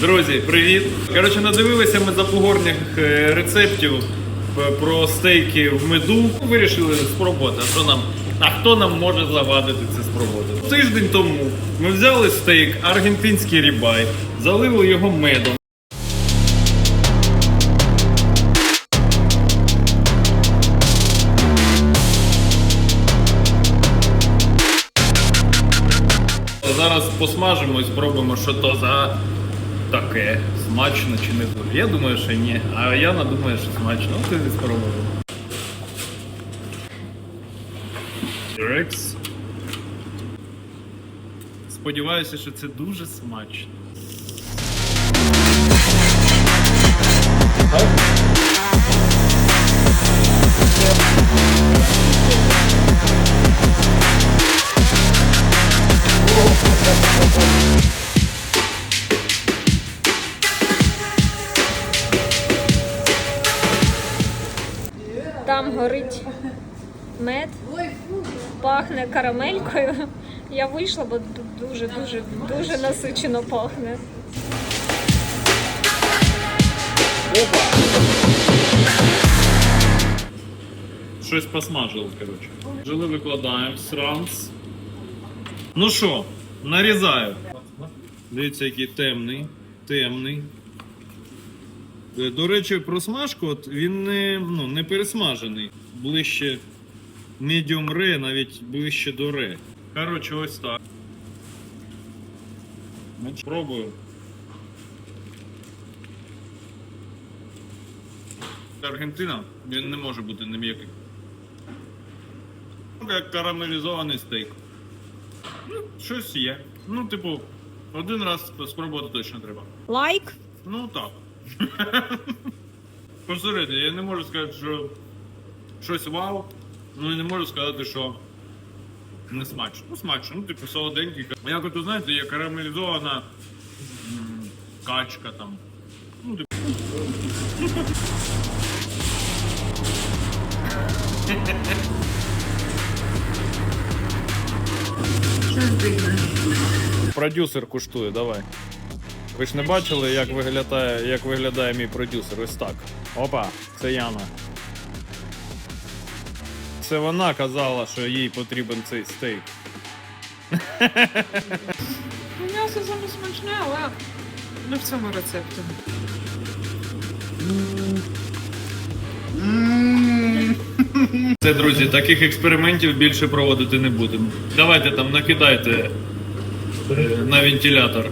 Друзі, привіт! Коротше, надивилися ми запогорних е, рецептів про стейки в меду. Вирішили спробувати, а що нам. А хто нам може завадити це спробувати? Тиждень тому ми взяли стейк аргентинський рібай, залили його медом. Зараз посмажимо і спробуємо, що то за таке. Смачно чи не дуже. Я думаю, що ні. А Яна думає, що смачно. Ну, ти спробуємо. Рекс. Сподіваюся, що це дуже смачно. Там горить мед, пахне карамелькою. Я вийшла, бо ду- дуже, насичено пахне. Щось посмажило, коротше. Жили викладаємо сранц. Ну що, нарізаю. Дивіться, який темний. Темний. Е, До речі, про смажку от він не, ну, не пересмажений. Ближче medium ре, навіть ближче до ре. Коротше, ось так. Пробую. Аргентина, він не може бути не м'який. Як карамелізований стейк. Ну, щось є. Ну, типу, один раз спробувати точно треба. Лайк. Ну так. Посередині, я не можу сказати, що щось вау, ну і не можу сказати, що не смачно. Ну, смачно, ну, типу, солоденький. Як от, знаєте, є карамелізована качка там. Ну, типу. Продюсер куштує, давай. Ви ж не бачили, як виглядає, як виглядає мій продюсер? Ось так. Опа, це Яна. Це вона казала, що їй потрібен цей стейк. М'ясо саме смачне, але не в цьому рецепті. Це, друзі, таких експериментів більше проводити не будемо. Давайте там накидайте е, на вентилятор